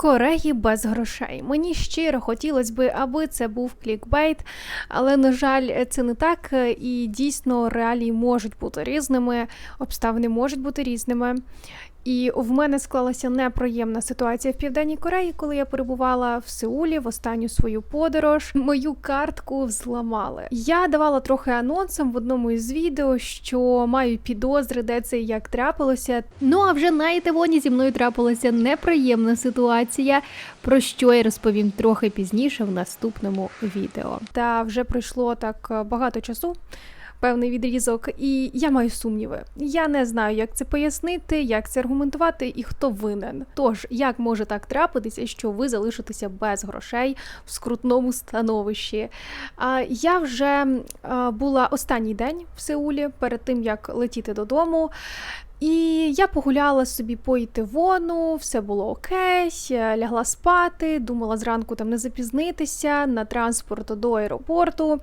Кореї без грошей. Мені щиро хотілося би, аби це був клікбейт, але на жаль, це не так. І дійсно реалії можуть бути різними, обставини можуть бути різними. І в мене склалася неприємна ситуація в Південній Кореї, коли я перебувала в Сеулі в останню свою подорож. Мою картку взламали. Я давала трохи анонсом в одному із відео, що маю підозри, де це і як трапилося. Ну а вже на Ітевоні зі мною трапилася неприємна ситуація, про що я розповім трохи пізніше в наступному відео. Та вже пройшло так е, багато часу певний відрізок, і я маю сумніви. Я не знаю, як це пояснити, як це аргументувати і хто винен. Тож, як може так трапитися, що ви залишитеся без грошей в скрутному становищі? А я вже була останній день в Сеулі перед тим як летіти додому. І я погуляла собі по Ітивону, все було окей, лягла спати, думала зранку там не запізнитися на транспорт до аеропорту.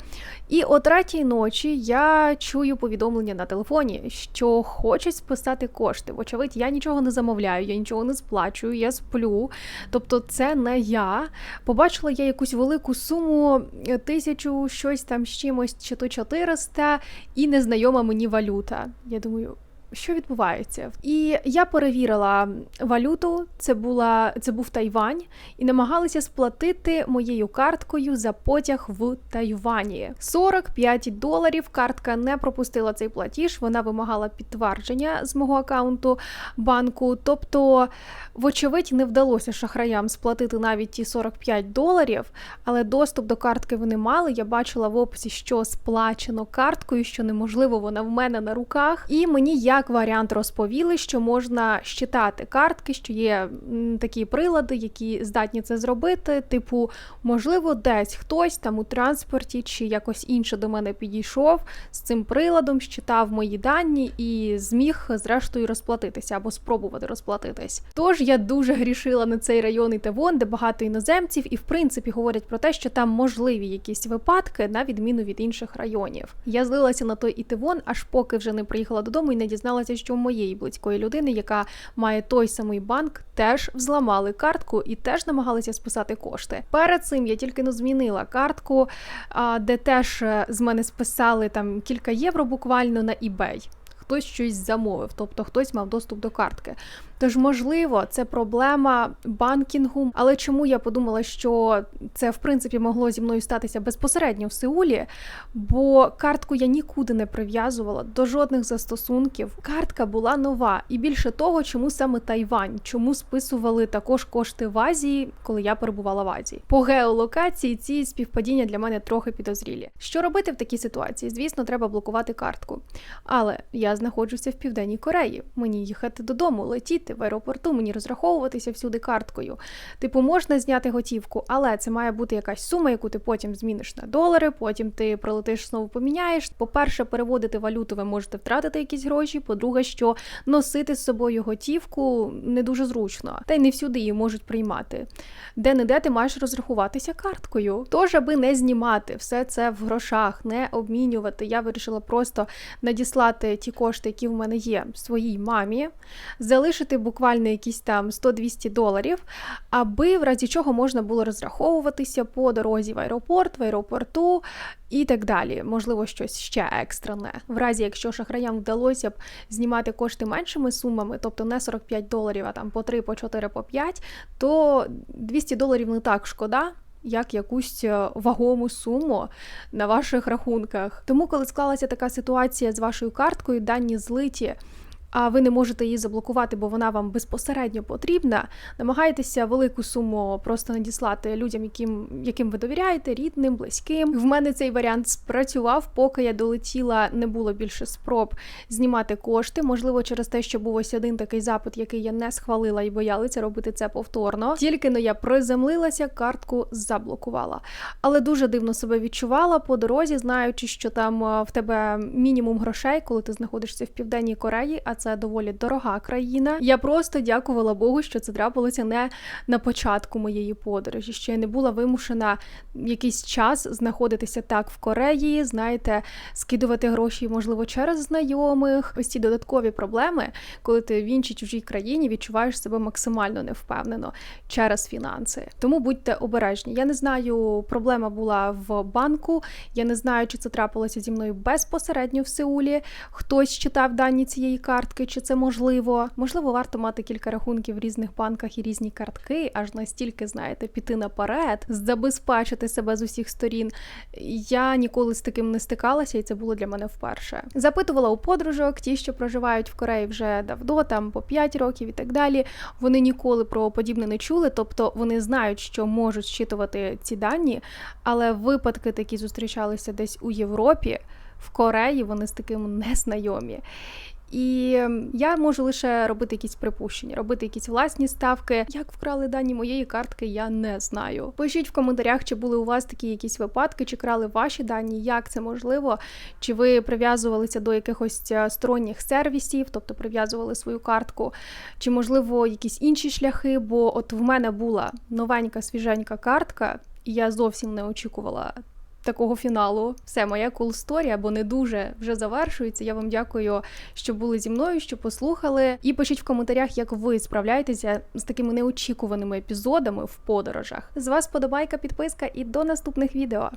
І о третій ночі я чую повідомлення на телефоні, що хочуть списати кошти. Вочевидь, я нічого не замовляю, я нічого не сплачую, я сплю. Тобто, це не я. Побачила я якусь велику суму, тисячу щось там з чимось, чи то 400, і незнайома мені валюта. Я думаю що відбувається? І я перевірила валюту. Це була це був Тайвань, і намагалися сплатити моєю карткою за потяг в Тайвані. 45 доларів. Картка не пропустила цей платіж. Вона вимагала підтвердження з мого аккаунту банку. Тобто, вочевидь, не вдалося шахраям сплатити навіть ті 45 доларів, але доступ до картки вони мали. Я бачила в описі, що сплачено карткою, що неможливо, вона в мене на руках, і мені я як варіант розповіли, що можна щитати картки, що є такі прилади, які здатні це зробити. Типу, можливо, десь хтось там у транспорті чи якось інше до мене підійшов з цим приладом, щитав мої дані і зміг, зрештою, розплатитися або спробувати розплатитись. Тож я дуже грішила на цей район і Тевон, де багато іноземців, і в принципі говорять про те, що там можливі якісь випадки на відміну від інших районів. Я злилася на той Ітевон, аж поки вже не приїхала додому і не дізналася дізналася, що у моєї близької людини, яка має той самий банк, теж взламали картку і теж намагалися списати кошти. Перед цим я тільки не змінила картку, де теж е, з мене списали там кілька євро буквально на eBay. Хтось щось замовив, тобто хтось мав доступ до картки. Тож, можливо, це проблема банкінгу. Але чому я подумала, що це в принципі могло зі мною статися безпосередньо в Сеулі? Бо картку я нікуди не прив'язувала до жодних застосунків. Картка була нова, і більше того, чому саме Тайвань, чому списували також кошти в Азії, коли я перебувала в Азії. По геолокації ці співпадіння для мене трохи підозрілі. Що робити в такій ситуації? Звісно, треба блокувати картку. Але я знаходжуся в південній Кореї. Мені їхати додому, летіти в аеропорту, мені розраховуватися всюди карткою. Типу, можна зняти готівку, але це має бути якась сума, яку ти потім зміниш на долари, потім ти прилетиш знову поміняєш. По-перше, переводити валюту, ви можете втратити якісь гроші. По-друге, що носити з собою готівку не дуже зручно, та й не всюди її можуть приймати. Де не де ти маєш розрахуватися карткою. Тож, аби не знімати все це в грошах, не обмінювати, я вирішила просто надіслати ті кошти, які в мене є, своїй мамі, залишити буквально якісь там 100-200 доларів, аби в разі чого можна було розраховуватися по дорозі в аеропорт, в аеропорту і так далі. Можливо, щось ще екстрене. В разі, якщо шахраям вдалося б знімати кошти меншими сумами, тобто не 45 доларів, а там по 3, по 4, по 5, то 200 доларів не так шкода. Як якусь е, вагому суму на ваших рахунках. Тому, коли склалася така ситуація з вашою карткою, дані злиті а ви не можете її заблокувати, бо вона вам безпосередньо потрібна. Намагайтеся велику суму просто надіслати людям, яким яким ви довіряєте, рідним, близьким. В мене цей варіант спрацював, поки я долетіла, не було більше спроб знімати кошти. Можливо, через те, що був ось один такий запит, який я не схвалила і боялася робити це повторно. Тільки но я приземлилася, картку заблокувала. Але дуже дивно себе відчувала по дорозі, знаючи, що там в тебе мінімум грошей, коли ти знаходишся в південній Кореї. а це доволі дорога країна. Я просто дякувала Богу, що це трапилося не на початку моєї подорожі, що я не була вимушена якийсь час знаходитися так в Кореї, знаєте, скидувати гроші, можливо, через знайомих. Ось ці додаткові проблеми, коли ти в іншій чужій країні відчуваєш себе максимально невпевнено через фінанси. Тому будьте обережні. Я не знаю, проблема була в банку. Я не знаю, чи це трапилося зі мною безпосередньо в Сеулі. Хтось читав дані цієї картки, чи це можливо. Можливо, варто мати кілька рахунків в різних банках і різні картки, аж настільки, знаєте, піти наперед, забезпечити себе з усіх сторін. Я ніколи з таким не стикалася, і це було для мене вперше. Запитувала у подружок, ті, що проживають в Кореї вже давно, там по 5 років і так далі. Вони ніколи про подібне не чули, тобто вони знають, що можуть щитувати ці дані, але випадки такі зустрічалися десь у Європі, в Кореї вони з таким не знайомі. І ем, я можу лише робити якісь припущення, робити якісь власні ставки. Як вкрали дані моєї картки, я не знаю. Пишіть в коментарях, чи були у вас такі якісь випадки, чи крали ваші дані, як це можливо, чи ви прив'язувалися до якихось е, сторонніх сервісів, тобто прив'язували свою картку, чи можливо якісь інші шляхи. Бо от в мене була новенька свіженька картка, і я зовсім не очікувала такого фіналу. Все, моя cool story, або не дуже вже завершується. Я вам дякую, що були зі мною, що послухали. І пишіть в коментарях, як ви справляєтеся з такими неочікуваними епізодами в подорожах. З вас подобайка, підписка і до наступних відео.